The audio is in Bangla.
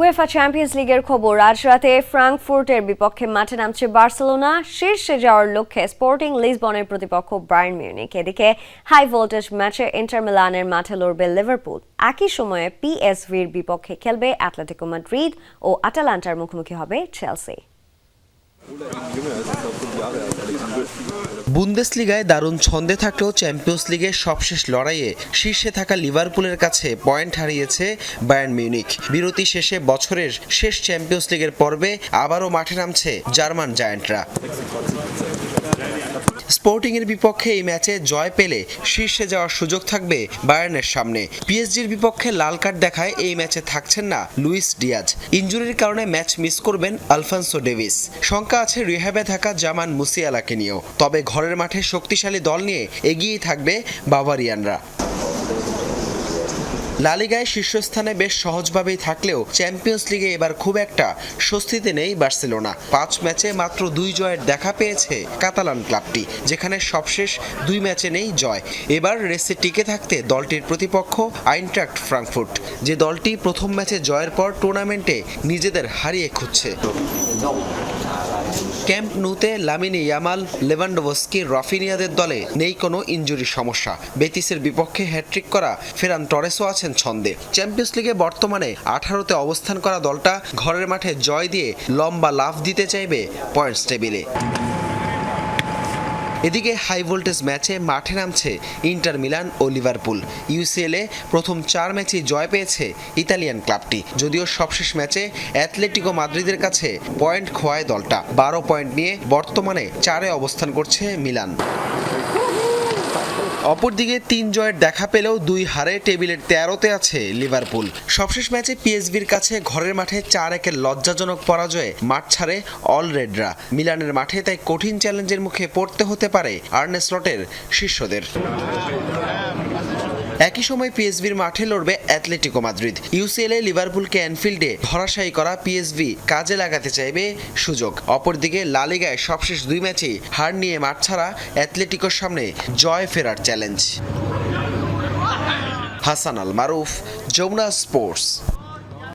উয়েফা চ্যাম্পিয়ন্স লিগের খবর, আজ রাতে ফ্রাঙ্কফুর্টের বিপক্ষে মাঠে নামছে বার্সেলোনা। শীর্ষে যাওয়ার লক্ষ্যে স্পোর্টিং লিসবনের প্রতিপক্ষ ব্রায়ন মিউনিক এদিকে হাই ভোল্টেজ ম্যাচে ইন্টার মিলানের মাঠে লড়বে লিভারপুল একই সময়ে পিএসভির বিপক্ষে খেলবে অ্যাটলেটিকো মাদ্রিদ ও আটালান্টার মুখোমুখি হবে চেলসি বুন্দেসলিগায় দারুণ ছন্দে থাকলেও চ্যাম্পিয়ন্স লিগের সবশেষ লড়াইয়ে শীর্ষে থাকা লিভারপুলের কাছে পয়েন্ট হারিয়েছে বায়ার্ন মিউনিক বিরতি শেষে বছরের শেষ চ্যাম্পিয়ন্স লিগের পর্বে আবারও মাঠে নামছে জার্মান জায়ান্টরা। স্পোর্টিং এর বিপক্ষে এই ম্যাচে জয় পেলে শীর্ষে যাওয়ার সুযোগ থাকবে বায়ার্নের সামনে। পিএসজির বিপক্ষে লাল কার্ড দেখায় এই ম্যাচে থাকছেন না লুইস ডিয়াজ। ইঞ্জুরির কারণে ম্যাচ মিস করবেন আলফান্সো ডেভিস। শঙ্কা আছে রিহ্যাবে থাকা জামান মুসিয়ালাকে নিয়েও। তবে ঘরের মাঠে শক্তিশালী দল নিয়ে এগিয়েই থাকবে বাভারিয়ানরা। লালিগায় শীর্ষস্থানে বেশ সহজভাবেই থাকলেও চ্যাম্পিয়ন্স লিগে এবার খুব একটা স্বস্তিতে নেই বার্সেলোনা। পাঁচ ম্যাচে মাত্র দুই জয়ের দেখা পেয়েছে কাতালান ক্লাবটি, যেখানে সবশেষ দুই ম্যাচে নেই জয়। এবার রেসে টিকে থাকতে দলটির প্রতিপক্ষ আইনট্রাক্ট ফ্রাঙ্কফুর্ট, যে দলটি প্রথম ম্যাচে জয়ের পর টুর্নামেন্টে নিজেদের হারিয়ে খুঁজছে। ক্যাম্প নুতে লামিনি ইয়ামাল, লেভান্ডোভস্কি, রফিনিয়াদের দলে নেই কোনো ইঞ্জুরি সমস্যা। বেতিসের বিপক্ষে হ্যাট্রিক করা ফেরান টরেসও আছেন ছন্দে। চ্যাম্পিয়ন্স লিগে বর্তমানে আঠারোতে অবস্থান করা দলটা ঘরের মাঠে জয় দিয়ে লম্বা লাভ দিতে চাইবে পয়েন্টস টেবিলে। এদিকে হাই ভোল্টেজ ম্যাচে মাঠে নামছে ইন্টার মিলান ও লিভারপুল। ইউসিএলে প্রথম চার ম্যাচে জয় পেয়েছে ইতালিয়ান ক্লাবটি। যদিও সবশেষ ম্যাচে অ্যাথলেটিকো মাদ্রিদের কাছে পয়েন্ট খোয়ায় দলটা। বারো পয়েন্ট নিয়ে বর্তমানে চারে অবস্থান করছে মিলান। অপরদিকে তিন জয়ের দেখা পেলেও দুই হারে টেবিলের তেরোতে আছে লিভারপুল। সবশেষ ম্যাচে পিএসবির কাছে ঘরের মাঠে চার একের লজ্জাজনক পরাজয়ে মাঠ ছাড়ে অলরেডরা মিলানের মাঠে তাই কঠিন চ্যালেঞ্জের মুখে পড়তে হতে পারে আর্নেস্লটের শিষ্যদের। একই সময় পিএসভির মাঠে লড়বে অ্যাথলেটিকো মাদ্রিদ ইউসিএলএ লিভারপুলকে অ্যানফিল্ডে ধরাশায়ী করা পিএসভি কাজে লাগাতে চাইবে সুযোগ। অপরদিকে লালিগায় সবশেষ দুই ম্যাচেই হার নিয়ে মাঠ ছাড়া অ্যাথলেটিকোর সামনে জয় ফেরার চ্যালেঞ্জ হাসান আল মারুফ, যমুনা স্পোর্টস।